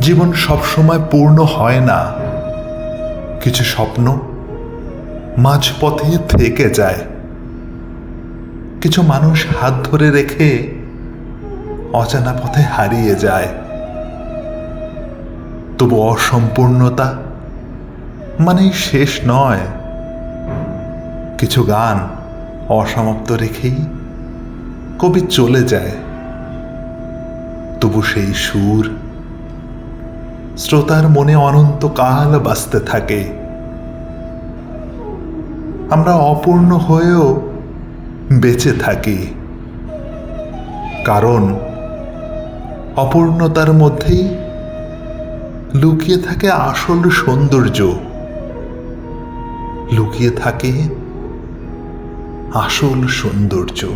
জীবন সবসময় পূর্ণ হয় না। কিছু স্বপ্ন মাঝপথে থেকে যায়। কিছু মানুষ হাত ধরে রেখে অজানা পথে হারিয়ে যায়। তবু অসম্পূর্ণতা মানেই শেষ নয়। কিছু গান অসমাপ্ত রেখেই কবি চলে যায়। তবু সেই সুর শ্রোতার মনে অনন্তকাল বাঁচতে থাকে। আমরা অপূর্ণ হয়েও বেঁচে থাকি। কারণ অপূর্ণতার মধ্যেই লুকিয়ে থাকে আসল সৌন্দর্য। লুকিয়ে থাকে আসল সৌন্দর্য।